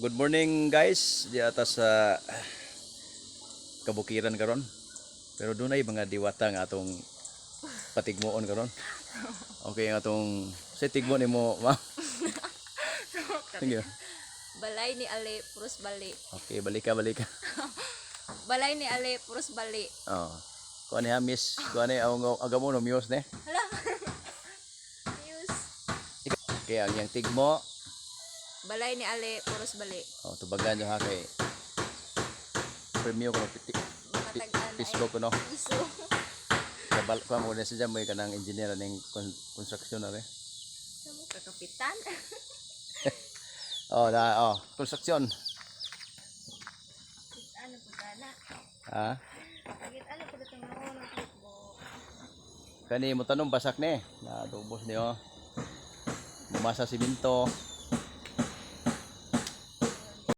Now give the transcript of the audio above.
Good morning guys. Di atas sa kabukiran karon. Pero doon ay mga diwata nga atong patigmoon karon. Okay nga atong sa tigmo nimo, ma'am. Thank you. Balay ni Ale, puros bali. Okay, balik ka, balik ka. Balay ni Ale, puros bali. Oh. Kuan niya miss, kuan niya ang agamo no muse ne. Hala. News. Okay, ang yang tigmo. Balay ni Ale, puros bali. Oh, tubagan nyo ha kay premium ko piti. Ko no. Iso. Kabal ko mo na siya may kanang engineer ning kon- construction na re. Samo ka kapitan. Oh, da oh, construction. ano po kana? Ha? Agit ano po dito ng football. Kani mo tanong basak ni. Na dubos niyo. Bumasa siminto.